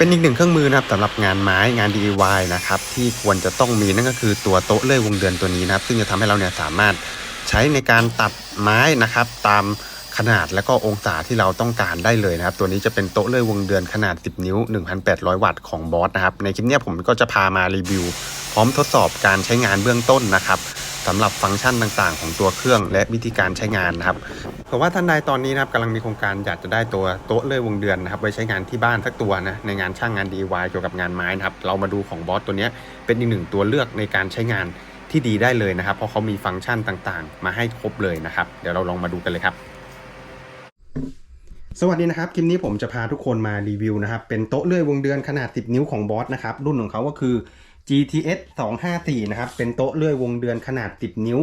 เป็นอีกหนึ่งเครื่องมือนะครับสำหรับงานไม้งาน DIY นะครับที่ควรจะต้องมีนั่นก็คือตัวโต๊ะเลื่อยวงเดือนตัวนี้นะครับ ซึ่งจะทำให้เราเนี่ยสามารถใช้ในการตัดไม้นะครับ ตามขนาดและก็องศาที่เราต้องการได้เลยนะครับ ตัวนี้จะเป็นโต๊ะเลื่อยวงเดือนขนาด 10 นิ้ว 1,800 วัตต์ของบอสนะครับ ในคลิปนี้ผมก็จะพามารีวิว พร้อมทดสอบการใช้งานเบื้องต้นนะครับสำหรับฟังก์ชันต่างๆ ของตัวเครื่องและวิธีการใช้งานนะครับ เพราะว่าท่านใดตอนนี้นะครับกำลังมีโครงการอยากจะได้ตัวโต๊ะเลื่อยวงเดือนนะครับไว้ใช้งานที่บ้านสักตัวนะในงานช่างงาน DIY เกี่ยวกับงานไม้นะครับเรามาดูของบอสตัวนี้เป็นอีกหนึ่งตัวเลือกในการใช้งานที่ดีได้เลยนะครับ เพราะเขามีฟังก์ชันต่างๆ มาให้ครบเลยนะครับ เดี๋ยวเราลองมาดูกันเลยครับ สวัสดีนะครับ คลิปนี้ผมจะพาทุกคนมารีวิวนะครับ เป็นโต๊ะเลื่อยวงเดือนขนาด 10 นิ้วของบอสนะครับ รุ่นของเขาก็คือ GTS 254 นะครับ เป็นโต๊ะเลื่อยวงเดือนขนาด 10 นิ้ว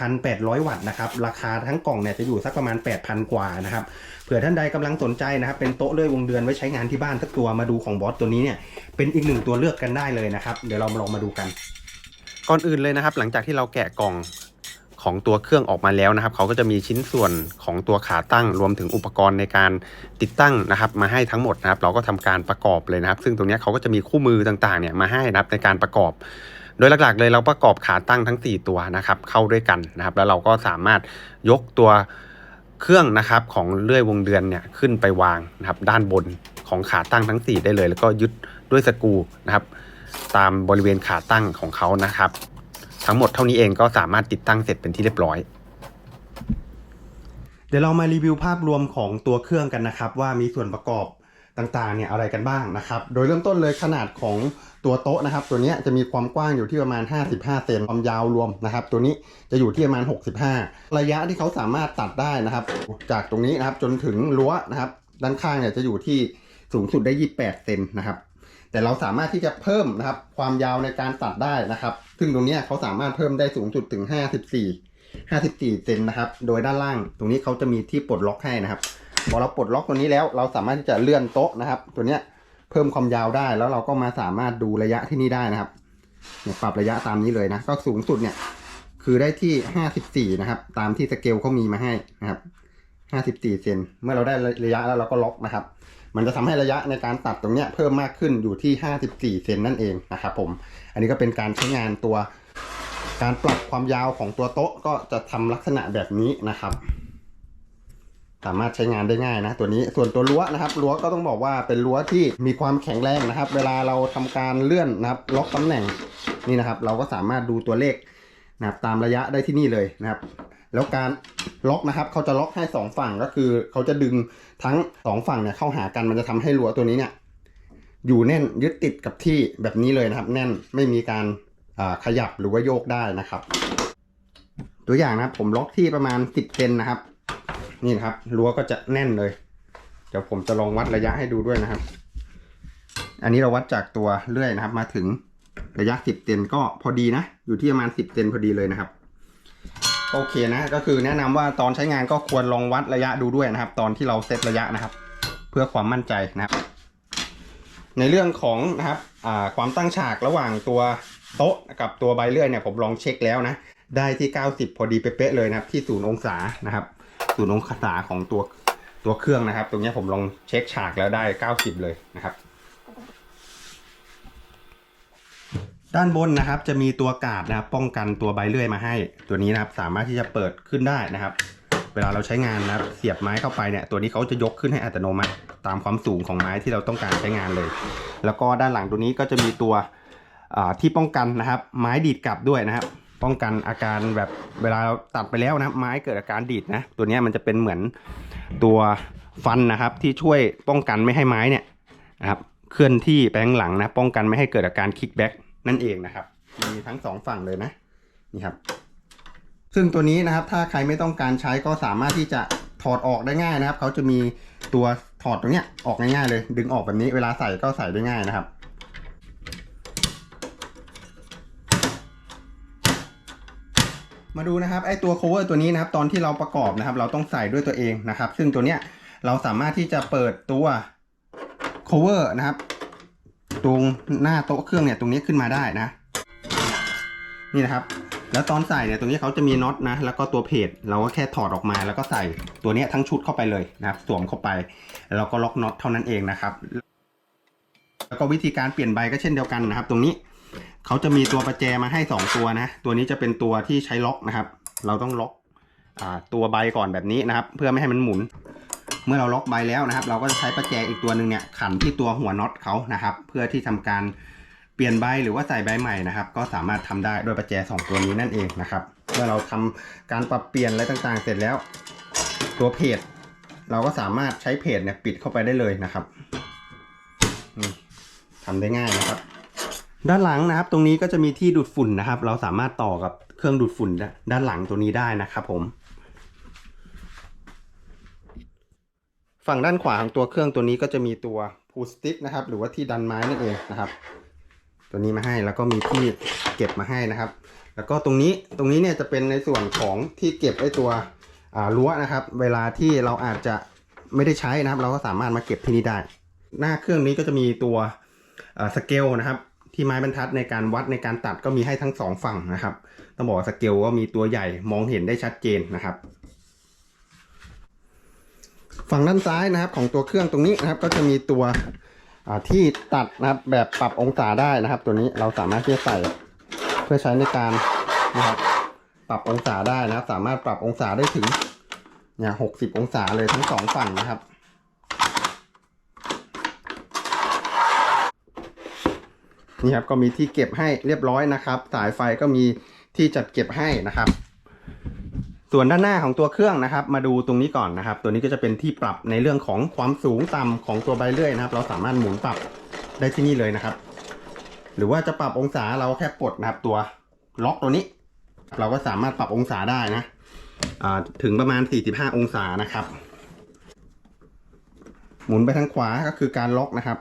1,800 วัตต์นะครับ ราคาทั้งกล่องเนี่ยจะอยู่สักประมาณ 8,000 กว่านะครับ เผื่อท่านใดกำลังสนใจนะครับ เป็นโต๊ะเลื่อยวงเดือนไว้ใช้งานที่บ้านสักตัวมาดูของบอสตัวนี้เนี่ย เป็นอีกหนึ่งตัวเลือกกันได้เลยนะครับ เดี๋ยวเรามาลองมาดูกัน ก่อนอื่นเลยนะครับ หลังจากที่เราแกะกล่อง ของตัวเครื่องออกมาแล้วนะครับ เขาก็จะมีชิ้นส่วนของตัวขาตั้งรวมถึงอุปกรณ์ในการติดตั้งนะครับ มาให้ทั้งหมดนะครับ เราก็ทำการประกอบเลยนะครับ ซึ่งตรงนี้เขาก็จะมีคู่มือต่างๆเนี่ยมาให้นะครับในการประกอบ โดยหลักๆ เลยเราประกอบขาตั้งทั้ง 4 ตัวนะครับ เข้าด้วยกันนะครับ แล้วเราก็สามารถยกตัวเครื่องนะครับของเลื่อยวงเดือนเนี่ยขึ้นไปวางนะครับด้านบนของขาตั้งทั้ง 4 ได้เลย แล้วก็ยึดด้วยสกูนะครับตามบริเวณขาตั้งของเขานะครับ ทั้งหมดเท่านี้เองก็สามารถติดตั้งเสร็จเป็นที่เรียบร้อย เดี๋ยวเรามารีวิวภาพรวมของตัวเครื่องกันนะครับ ว่ามีส่วนประกอบต่างๆเนี่ยอะไรกันบ้างนะครับ โดยเริ่มต้นเลยขนาดของตัวโต๊ะนะครับ ตัวนี้จะมีความกว้างอยู่ที่ประมาณ 55 เซนความยาวรวมนะครับ ตัวนี้จะอยู่ที่ประมาณ 65 ระยะที่เขาสามารถตัดได้นะครับ จากตรงนี้นะครับจนถึงรั้วนะครับ ด้านข้างเนี่ยจะอยู่ที่สูงสุดได้ 28 เซนนะครับ แต่เราสามารถที่จะเพิ่มนะครับ ความยาวในการตัดได้นะครับ ซึ่งตรงนี้เขาสามารถเพิ่มได้สูงสุดถึง 54 54เซนนะครับ โดยด้านล่าง ตรงนี้เขาจะมีที่ปลดล็อกให้นะครับพอเราปลดล็อกตัวนี้แล้วเราสามารถที่จะเลื่อนโต๊ะนะครับ ตัวเนี้ยเพิ่มความยาวได้แล้วเราก็มาสามารถดูระยะที่นี่ได้นะครับเนี่ยปรับระยะตามนี้เลยนะ ก็สูงสุดเนี่ยคือได้ที่ 54 นะครับ ตามที่สเกลเขามีมาให้นะครับ 54 เซน เมื่อเราได้ระยะแล้วเราก็ล็อกนะครับ มันจะทำให้ระยะในการตัดตรงเนี้ยเพิ่มมากขึ้นอยู่ที่ 54 เซนนั่นเองนะครับผม อันนี้ก็เป็นการใช้งานตัว การปรับความยาวของตัวโต๊ะก็จะทำลักษณะแบบนี้นะครับสามารถใช้งานได้ง่ายนะตัวนี้ส่วนตัวรั้วนะครับรั้วก็ต้องบอกว่าเป็นรั้วที่มีความแข็งแรงนะครับ เวลาเราทำการเลื่อนนะครับ ล็อกตำแหน่งนี่นะครับ เราก็สามารถดูตัวเลขนะครับตามระยะได้ที่นี่เลยนะครับ แล้วการล็อกนะครับเขาจะล็อกให้สองฝั่งก็คือเขาจะดึงทั้งสองฝั่งเนี่ยเข้าหากันมันจะทำให้รั้วตัวนี้เนี่ยอยู่แน่นยึดติดกับที่แบบนี้เลยนะครับ แน่นไม่มีการขยับหรือว่าโยกได้นะครับ ตัวอย่างนะครับผมล็อกที่ประมาณ 10เซนนะครับ นี่นะครับรั้วก็จะแน่นเลย เดี๋ยวผมจะลองวัดระยะให้ดูด้วยนะครับ อันนี้เราวัดจากตัวเลื่อยนะครับ มาถึงระยะ 10เซนก็พอดีนะ อยู่ที่ประมาณ 10เซนพอดีเลยนะครับ โอเคนะก็คือแนะนำว่าตอนใช้งานก็ควรลองวัดระยะดูด้วยนะครับ ตอนที่เราเซตระยะนะครับ เพื่อความมั่นใจนะครับ ในเรื่องของนะครับความตั้งฉากระหว่างตัวโต๊ะกับตัวใบเลื่อยเนี่ยผมลองเช็คแล้วนะได้ที่ 90 พอดีเป๊ะเลยนะครับที่ศูนย์องศานะครับศูนย์องศาของตัวตัวเครื่องนะครับ ตรงนี้ผมลองเช็คฉากแล้วได้ 90 เลยนะครับ ด้านบนนะครับจะมีตัวกาดนะครับ ป้องกันตัวใบเลื่อยมาให้ ตัวนี้นะครับสามารถที่จะเปิดขึ้นได้นะครับ เวลาเราใช้งานนะครับเสียบไม้เข้าไปเนี่ยตัวนี้เขาจะยกขึ้นให้อัตโนมัติ ตามความสูงของไม้ที่เราต้องการใช้งานเลย แล้วก็ด้านหลังตัวนี้ก็จะมีตัวที่ป้องกันนะครับ ไม้ดีดกลับด้วยนะครับ ป้องกันอาการแบบเวลาตัดไปแล้วนะไม้เกิดอาการดีดนะตัวนี้มันจะเป็นเหมือนตัวฟันนะครับที่ช่วยป้องกันไม่ให้ไม้เนี่ยนะครับเคลื่อนที่ไปข้างหลังนะป้องกันไม่ให้เกิดอาการคิกแบ็ก นั่นเองนะครับ มีทั้งสองฝั่งเลยนะนี่ครับ ซึ่งตัวนี้นะครับ ถ้าใครไม่ต้องการใช้ก็สามารถที่จะถอดออกได้ง่ายนะครับ เขาจะมีตัวถอดตรงเนี้ยออกง่ายๆเลย ดึงออกแบบนี้เวลาใส่ก็ใส่ได้ง่ายนะครับมาดูนะครับไอตัว cover ตัวนี้นะครับตอนที่เราประกอบนะครับ เราต้องใส่ด้วยตัวเองนะครับ ซึ่งตัวเนี้ยเราสามารถที่จะเปิดตัว cover นะครับ ตรงหน้าโต๊ะเครื่องเนี่ยตรงนี้ขึ้นมาได้นะ นี่นะครับ แล้วตอนใส่เนี่ยตรงนี้เขาจะมีน็อตนะ แล้วก็ตัวเพจเราก็แค่ถอดออกมา แล้วก็ใส่ตัวนี้ทั้งชุดเข้าไปเลยนะครับ สวมเข้าไปแล้วก็ล็อกน็อตเท่านั้นเองนะครับ แล้วก็วิธีการเปลี่ยนใบก็เช่นเดียวกันนะครับ ตรงนี้เขาจะมีตัวประแจมาให้ 2 ตัวนะ ตัวนี้จะเป็นตัวที่ใช้ล็อกนะครับ เราต้องล็อกอตัวใบก่อนแบบนี้นะครับ เพื่อไม่ให้มันหมุน เมื่อเราล็อกใบแล้วนะครับ เราก็จะใช้ประแจอีกตัวหนึ่งเนี่ยขันที่ตัวหัวน็อตเขานะครับ เพื่อที่ทำการเปลี่ยนใบหรือว่าใส่ใบใหม่นะครับ ก็สามารถทำได้โดยประแจสองตัวนี้นั่นเองนะครับ เมื่อเราทำการปรับเปลี่ยนอะไรต่างๆ เสร็จแล้ว ตัวเพจเราก็สามารถใช้เพจเนี่ยปิดเข้าไปได้เลยนะครับนี่ทำได้ง่ายนะครับ ด้านหลังนะครับ ตรงนี้ก็จะมีที่ดูดฝุ่นนะครับ เราสามารถต่อกับเครื่องดูดฝุ่นด้านหลังตัวนี้ได้นะครับผม ฝั่งด้านขวาของตัวเครื่องตัวนี้ก็จะมีตัวพูสติกนะครับ หรือว่าที่ดันไม้นั่นเองนะครับ ตัวนี้มาให้แล้วก็มีที่เก็บมาให้นะครับ แล้วก็ตรงนี้ตรงนี้เนี่ยจะเป็นในส่วนของที่เก็บไอ้ตัวอ่ารั้วนะครับ เวลาที่เราอาจจะไม่ได้ใช้นะครับ เราก็สามารถมาเก็บที่นี่ได้ หน้าเครื่องนี้ก็จะมีตัวสเกลนะครับ ที่ไม้บรรทัดในการวัดในการตัดก็มีให้ทั้งสองฝั่งนะครับ ต้องบอกว่าสเกลก็มีตัวใหญ่มองเห็นได้ชัดเจนนะครับ ฝั่งด้านซ้ายนะครับของตัวเครื่องตรงนี้นะครับ ก็จะมีตัวที่ตัดนะครับแบบปรับองศาได้นะครับ ตัวนี้เราสามารถที่จะใส่เพื่อใช้ในการนะครับปรับองศาได้นะครับ สามารถปรับองศาได้ถึงเนี่ยหกสิบองศาเลยทั้งสองฝั่งนะครับนี่ครับก็มีที่เก็บให้เรียบร้อยนะครับ สายไฟก็มีที่จัดเก็บให้นะครับ ส่วนด้านหน้าของตัวเครื่องนะครับ มาดูตรงนี้ก่อนนะครับ ตัวนี้ก็จะเป็นที่ปรับในเรื่องของความสูงต่ำของตัวใบเลื่อยนะครับ เราสามารถหมุนปรับได้ที่นี่เลยนะครับ หรือว่าจะปรับองศาเราแค่ปลดนะครับ ตัวล็อกตัวนี้ เราก็สามารถปรับองศาได้นะถึงประมาณ 45 องศานะครับ หมุนไปทางขวาก็คือการล็อกนะครับ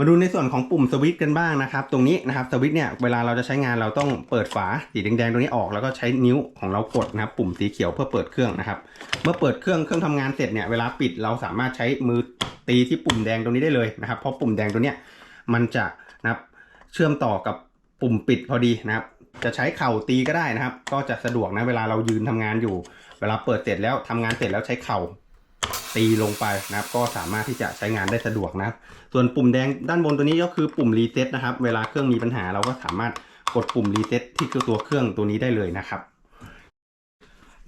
มาดูในส่วนของปุ่มสวิตช์กันบ้างนะครับ ตรงนี้นะครับสวิตช์เนี่ยเวลาเราจะใช้งานเราต้องเปิดฝาสีแดงๆตรงนี้ออกแล้วก็ใช้นิ้วของเรากดนะครับ ปุ่มสีเขียวเพื่อเปิดเครื่องนะครับ เมื่อเปิดเครื่องเครื่องทำงานเสร็จเนี่ยเวลาปิดเราสามารถใช้มือตีที่ปุ่มแดงตรงนี้ได้เลยนะครับ เพราะปุ่มแดงตัวเนี้ยมันจะนะครับเชื่อมต่อกับปุ่มปิดพอดีนะครับ จะใช้เข่าตีก็ได้นะครับ ก็จะสะดวกนะเวลาเรายืนทำงานอยู่ เวลาเปิดเสร็จแล้วทำงานเสร็จแล้วใช้เข่า ตีลงไปนะครับ ก็สามารถที่จะใช้งานได้สะดวกนะครับ ส่วนปุ่มแดงด้านบนตัวนี้ก็คือปุ่มรีเซ็ตนะครับ เวลาเครื่องมีปัญหาเราก็สามารถกดปุ่มรีเซ็ตที่ตัวเครื่องตัวนี้ได้เลยนะครับ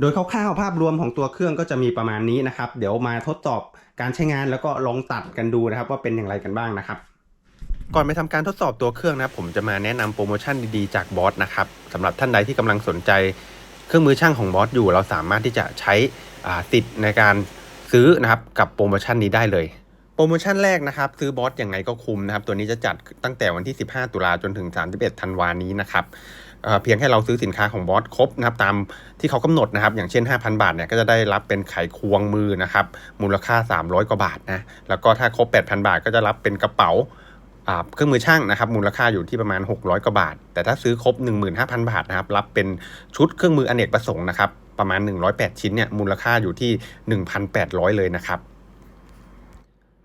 โดยคร่าวๆภาพรวมของตัวเครื่องก็จะมีประมาณนี้นะครับ เดี๋ยวมาทดสอบการใช้งานแล้วก็ลองตัดกันดูนะครับ ว่าเป็นอย่างไรกันบ้างนะครับก่อนไปทำการทดสอบตัวเครื่องนะครับผมจะมาแนะนำโปรโมชั่นดีๆจากบอสนะครับสำหรับท่านใดที่กำลังสนใจ เครื่องมือช่างของบอสอยู่ เราสามารถที่จะใช้ติดในการ ซื้อนะครับกับโปรโมชั่นนี้ได้เลย โปรโมชั่นแรกนะครับ ซื้อบอสอย่างไงก็คุ้มนะครับ ตัวนี้จะจัดตั้งแต่วันที่ 15 ตุลาจนถึง 31 ธันวานี้นะครับเเพียงแค่เราซื้อสินค้าของบอสครบนะครับตามที่เขากำหนดนะครับ อย่างเช่น 5,000 บาทเนี่ยก็จะได้รับเป็นไขควงมือนะครับมูลค่า 300 กว่าบาทนะแล้วก็ถ้าครบ 8,000 บาทก็จะรับเป็นกระเป๋า เครื่องมือช่างนะครับมูลค่าอยู่ที่ประมาณ 600 กว่าบาท แต่ถ้าซื้อครบ 15,000 บาทนะครับรับเป็นชุดเครื่องมืออเนกประสงค์นะครับประมาณ 108 ชิ้นเนี่ยมูลค่าอยู่ที่ 1,800 เลยนะครับ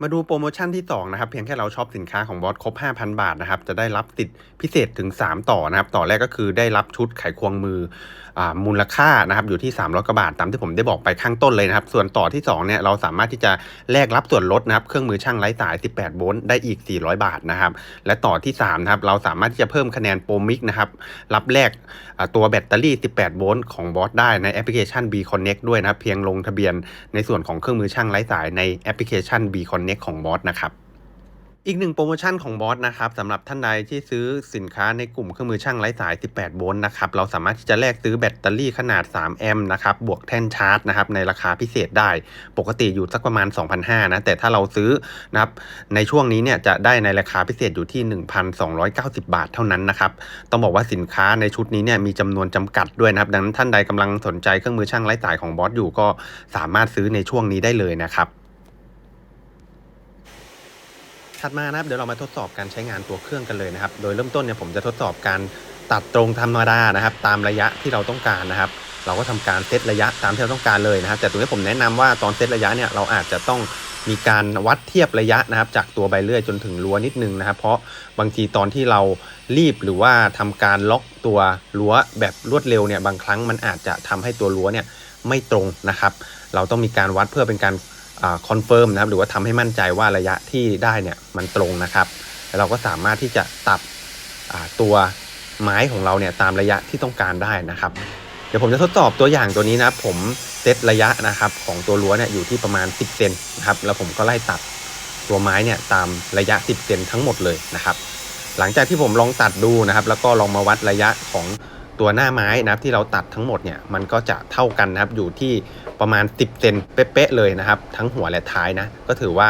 มาดูโปรโมชั่นที่ 2 นะครับ เพียงแค่เราช็อปสินค้าของบอสครบ 5,000 บาทนะครับ จะได้รับติดพิเศษถึง 3 ต่อนะครับ ต่อแรกก็คือได้รับชุดไขควงมืออมูลค่านะครับ อยู่ที่ 300กว่าบาท ตามที่ผมได้บอกไปข้างต้นเลยนะครับ ส่วนต่อที่ 2 เนี่ย เราสามารถที่จะแลกรับส่วนลดนะครับ เครื่องมือช่างไร้สาย 18 โวลต์ได้อีก 400 บาทนะครับ และต่อที่3นะครับ เราสามารถที่จะเพิ่มคะแนนโปรมิกนะครับ รับแลกตัวแบตเตอรี่ 18 โวลต์ของบอสได้ในแอปพลิเคชัน B Connect ด้วยนะครับ เพียงลงทะเบียนในส่วนของเครื่องมือช่างไร้สายในแอปพลิเคชัน B Connect ของบอสนะครับอีกหนึ่งโปรโมชั่นของบอสนะครับสำหรับท่านใดที่ซื้อสินค้าในกลุ่มเครื่องมือช่างไร้สาย 18 โวลต์นะครับเราสามารถที่จะแลกซื้อแบตเตอรี่ขนาด 3 แอมป์นะครับบวกแท่นชาร์จนะครับในราคาพิเศษได้ ปกติอยู่สักประมาณ 2,500นะแต่ถ้าเราซื้อนะครับในช่วงนี้เนี่ยจะได้ในราคาพิเศษอยู่ที่ 1,290 บาทเท่านั้นนะครับต้องบอกว่าสินค้าในชุดนี้เนี่ยมีจำนวนจำกัดด้วยนะครับดังนั้นท่านใดกำลังสนใจเครื่องมือช่างไร้สายของบอสอยู่ก็สามารถซื้อในช่วงนี้ได้เลยนะครับ ถัดมานะครับเดี๋ยวเรามาทดสอบการใช้งานตัวเครื่องกันเลยนะครับ โดยเริ่มต้นเนี่ยผมจะทดสอบการตัดตรงธรรมดานะครับ ตามระยะที่เราต้องการนะครับ เราก็ทำการเซตระยะตามที่เราต้องการเลยนะครับ แต่ตรงนี้ผมแนะนำว่าตอนเซตระยะเนี่ยเราอาจจะต้องมีการวัดเทียบระยะนะครับ จากตัวใบเลื่อยจนถึงรั้วนิดนึงนะครับ เพราะบางทีตอนที่เรารีบหรือว่าทำการล็อกตัวรั้วแบบรวดเร็วเนี่ยบางครั้งมันอาจจะทำให้ตัวรั้วเนี่ยไม่ตรงนะครับ เราต้องมีการวัดเพื่อเป็นการ คอนเฟิร์มนะครับหรือว่าทำให้มั่นใจว่าระยะที่ได้เนี่ยมันตรงนะครับแล้วเราก็สามารถที่จะตัดตัวไม้ของเราเนี่ยตามระยะที่ต้องการได้นะครับ เดี๋ยวผมจะทดสอบตัวอย่างตัวนี้นะผมเซตระยะนะครับของตัวรั้วเนี่ยอยู่ที่ประมาณ 10เซนนะครับแล้วผมก็ไล่ตัดตัวไม้เนี่ยตามระยะ 10เซนทั้งหมดเลยนะครับ หลังจากที่ผมลองตัดดูนะครับ แล้วก็ลองมาวัดระยะของตัวหน้าไม้นะครับที่เราตัดทั้งหมดเนี่ยมันก็จะเท่ากันนะครับอยู่ที่ ประมาณ 10 เซนเป๊ะๆเลยนะครับ ทั้งหัวและท้ายนะ ก็ถือว่า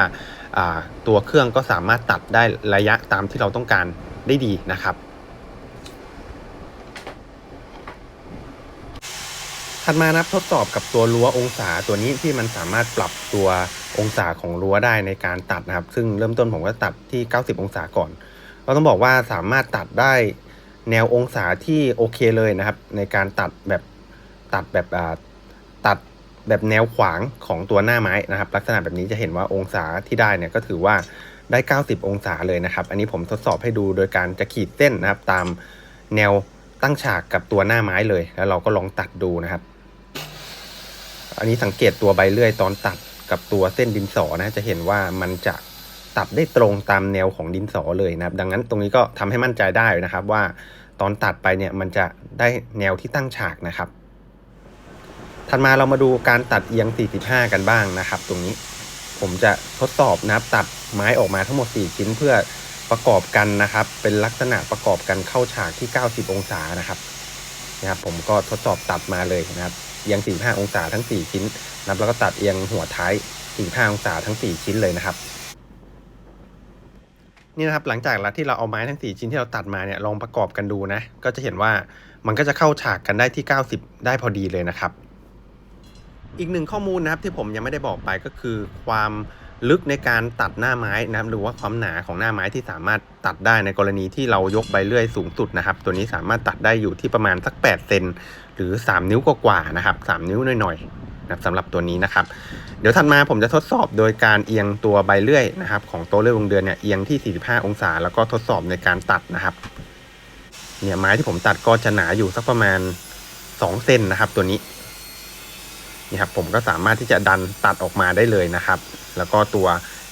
ตัวเครื่องก็สามารถตัดได้ระยะตามที่เราต้องการได้ดีนะครับถัดมานะครับทดสอบกับตัวรั้วองศาตัวนี้ที่มันสามารถปรับตัวองศาของรั้วได้ในการตัดนะครับ ซึ่งเริ่มต้นผมก็ตัดที่ 90 องศาก่อน ก็ต้องบอกว่าสามารถตัดได้แนวองศาที่โอเคเลยนะครับ ในการตัดแบบตัดแบบอ่า แบบแนวขวางของตัวหน้าไม้นะครับ ลักษณะแบบนี้จะเห็นว่าองศาที่ได้เนี่ยก็ถือว่าได้ 90 องศาเลยนะครับ อันนี้ผมทดสอบให้ดูโดยการจะขีดเส้นนะครับ ตามแนวตั้งฉากกับตัวหน้าไม้เลย แล้วเราก็ลองตัดดูนะครับ อันนี้สังเกตตัวใบเลื่อยตอนตัดกับตัวเส้นดินสอนะจะเห็นว่ามันจะตัดได้ตรงตามแนวของดินสอเลยนะครับ ดังนั้นตรงนี้ก็ทำให้มั่นใจได้นะครับว่าตอนตัดไปเนี่ยมันจะได้แนวที่ตั้งฉากนะครับ ถัดมาเรามาดูการตัดเอียง 45 กันบ้างนะครับ ตรงนี้ผมจะทดสอบนะครับตัดไม้ออกมาทั้งหมด 4 ชิ้นเพื่อประกอบกันนะครับ เป็นลักษณะประกอบกันเข้าฉากที่ 90 องศานะครับนะครับ ผมก็ทดสอบตัดมาเลยนะครับเอียง 45 องศาทั้ง 4 ชิ้นนะครับแล้วก็ตัดเอียงหัวท้าย 45 องศาทั้ง 4 ชิ้นเลยนะครับนี่นะครับหลังจากที่เราเอาไม้ทั้ง 4 ชิ้นที่เราตัดมาเนี่ยลองประกอบกันดูนะ ก็จะเห็นว่ามันก็จะเข้าฉากกันได้ที่ 90 ได้พอดีเลยนะครับ อีกหนึ่งข้อมูลนะครับที่ผมยังไม่ได้บอกไปก็คือความลึกในการตัดหน้าไม้นะครับหรือว่าความหนาของหน้าไม้ที่สามารถตัดได้ในกรณีที่เรายกใบเลื่อยสูงสุดนะครับ ตัวนี้สามารถตัดได้อยู่ที่ประมาณสัก8เซนหรือ 3 นิ้วกว่าๆนะครับ 3 นิ้วหน่อยๆนะสำหรับตัวนี้นะครับ เดี๋ยวถัดมาผมจะทดสอบโดยการเอียงตัวใบเลื่อยนะครับ ของโต๊ะเลื่อยวงเดือนเนี่ยเอียงที่ 45 องศา แล้วก็ทดสอบในการตัดนะครับ เนี่ยไม้ที่ผมตัดก็จะหนาอยู่สักประมาณ2เซนนะครับ ตัวนี้ นี่ครับผมก็สามารถที่จะดันตัดออกมาได้เลยนะครับ แล้วก็ตัว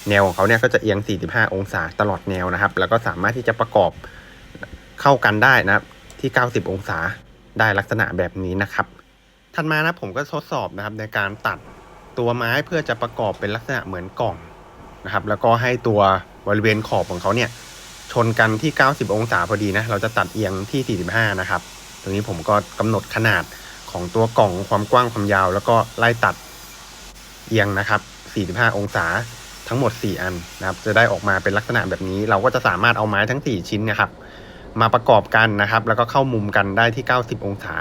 แนวของเขาเนี่ยก็จะเอียง 45 องศาตลอดแนวนะครับ แล้วก็สามารถที่จะประกอบเข้ากันได้นะครับที่ 90 องศาได้ลักษณะแบบนี้นะครับ ถัดมานะผมก็ทดสอบนะครับในการตัดตัวไม้เพื่อจะประกอบเป็นลักษณะเหมือนกล่องนะครับ แล้วก็ให้ตัวบริเวณขอบของเขาเนี่ยชนกันที่ 90 องศาพอดีนะ เราจะตัดเอียงที่ 45 นะครับ ตรงนี้ผมก็กำหนดขนาด ของตัวกล่องความกว้างความยาว แล้วก็ไล่ตัดเอียงนะครับ 45 องศาทั้งหมด 4 อันนะครับ จะได้ออกมาเป็นลักษณะแบบนี้ เราก็จะสามารถเอาไม้ทั้ง 4 ชิ้นนะครับ มาประกอบกันนะครับ แล้วก็เข้ามุมกันได้ที่ 90 องศา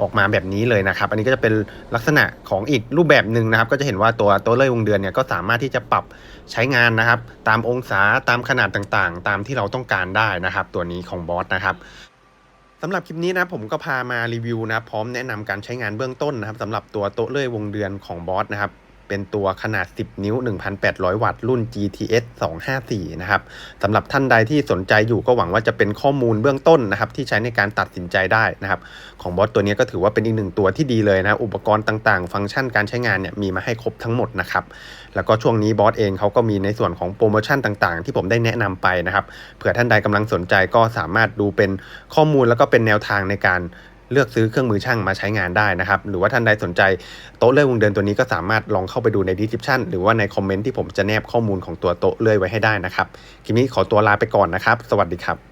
ออกมาแบบนี้เลยนะครับ อันนี้ก็จะเป็นลักษณะของอีกรูปแบบหนึ่งนะครับ ก็จะเห็นว่าตัวตัวเลยวงเดือนเนี่ยก็สามารถที่จะปรับใช้งานนะครับ ตามองศาตามขนาดต่างๆ ตามที่เราต้องการได้นะครับ ตัวนี้ของบอสนะครับ สำหรับคลิปนี้นะผมก็พามารีวิวนะพร้อมแนะนำการใช้งานเบื้องต้นนะครับสำหรับตัวโต๊ะเลื่อยวงเดือนของบอสนะครับ เป็นตัวขนาด 10 นิ้ว 1,800 วัตต์ รุ่น GTS 254 นะครับสำหรับท่านใดที่สนใจอยู่ก็หวังว่าจะเป็นข้อมูลเบื้องต้นนะครับที่ใช้ในการตัดสินใจได้นะครับของบอสตัวนี้ก็ถือว่าเป็นอีกหนึ่งตัวที่ดีเลยนะ อุปกรณ์ต่างๆ ฟังก์ชันการใช้งานเนี่ยมีมาให้ครบทั้งหมดนะครับแล้วก็ช่วงนี้บอสเองเขาก็มีในส่วนของโปรโมชั่นต่างๆ ที่ผมได้แนะนำไปนะครับเผื่อท่านใดกำลังสนใจก็สามารถดูเป็นข้อมูลแล้วก็เป็นแนวทางในการ เลือกซื้อเครื่องมือช่างมาใช้งานได้นะครับ หรือว่าท่านใดสนใจโต๊ะเลื่อยวงเดือนตัวนี้ก็สามารถลองเข้าไปดูในดีสคริปชันหรือว่าในคอมเมนต์ที่ผมจะแนบข้อมูลของตัวโต๊ะเลื่อยไว้ให้ได้นะครับคลิปนี้ขอตัวลาไปก่อนนะครับ สวัสดีครับ